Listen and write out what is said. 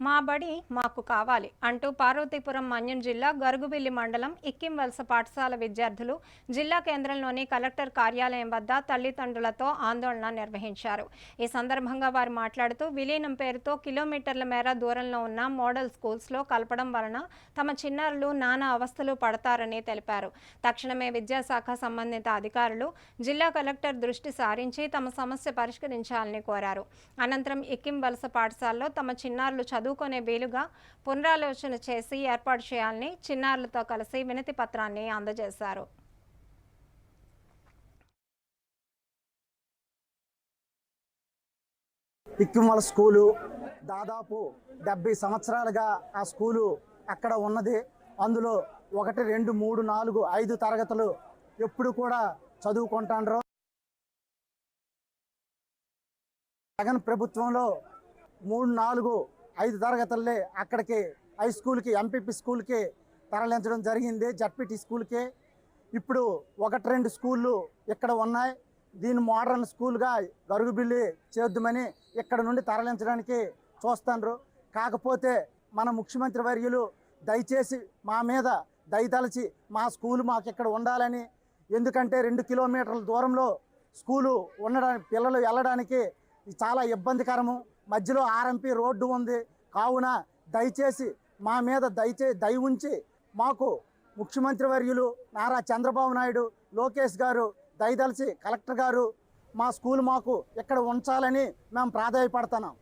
మా బడి మాకు కావాలి అంటూ పార్వతీపురం మన్యం జిల్లా గరుగుబిల్లి మండలం ఇక్కిం వలస పాఠశాల విద్యార్థులు జిల్లా కేంద్రంలోని కలెక్టర్ కార్యాలయం వద్ద తల్లిదండ్రులతో ఆందోళన నిర్వహించారు. ఈ సందర్భంగా వారు మాట్లాడుతూ విలీనం పేరుతో కిలోమీటర్ల మేర దూరంలో ఉన్న మోడల్ స్కూల్స్లో కలపడం వలన తమ చిన్నారులు నానా అవస్థలు పడతారని తెలిపారు. తక్షణమే విద్యాశాఖ సంబంధిత అధికారులు జిల్లా కలెక్టర్ దృష్టి సారించి తమ సమస్య పరిష్కరించాలని కోరారు. అనంతరం ఇక్కిం వలస పాఠశాలలో తమ చిన్నారులు చదువు చదువుకునే వీలుగా పునరాలోచన చేసి ఏర్పాటు చేయాలని చిన్నారులతో కలిసి వినతి పత్రాన్ని అందజేశారు. ఇక్కిమల స్కూలు దాదాపు డెబ్బై సంవత్సరాలుగా ఆ స్కూలు అక్కడ ఉన్నది. అందులో ఒకటి రెండు మూడు నాలుగు ఐదు తరగతులు ఎప్పుడు కూడా చదువుకుంటాండ్రో. జగన్ ప్రభుత్వంలో మూడు నాలుగు ఐదు తరగతులే అక్కడికి హై స్కూల్కి ఎంపీపీ స్కూల్కి తరలించడం జరిగింది. జడ్పీటీ స్కూల్కి ఇప్పుడు ఒకటి రెండు స్కూళ్ళు ఇక్కడ ఉన్నాయి. దీన్ని మోడర్న్ స్కూల్గా గరుగుబిల్లి చేద్దామని ఇక్కడ నుండి తరలించడానికి చూస్తాండ్రు. కాకపోతే మన ముఖ్యమంత్రి వర్యులు దయచేసి మా మీద దయతలచి మా స్కూల్ మాకు ఇక్కడ ఉండాలని ఎందుకంటే రెండు కిలోమీటర్ల దూరంలో స్కూలు ఉండడానికి పిల్లలు వెళ్ళడానికి చాలా ఇబ్బందికరము. మధ్యలో ఆర్ఎంపీ రోడ్డు ఉంది. కావున దయచేసి మా మీద దయచే దయ ఉంచి మాకు ముఖ్యమంత్రి వర్యులు నారా చంద్రబాబు నాయుడు లోకేష్ గారు దయదలిచి కలెక్టర్ గారు మా స్కూల్ మాకు ఇక్కడ ఉంచాలని మేము ప్రాధాయపడుతున్నాం.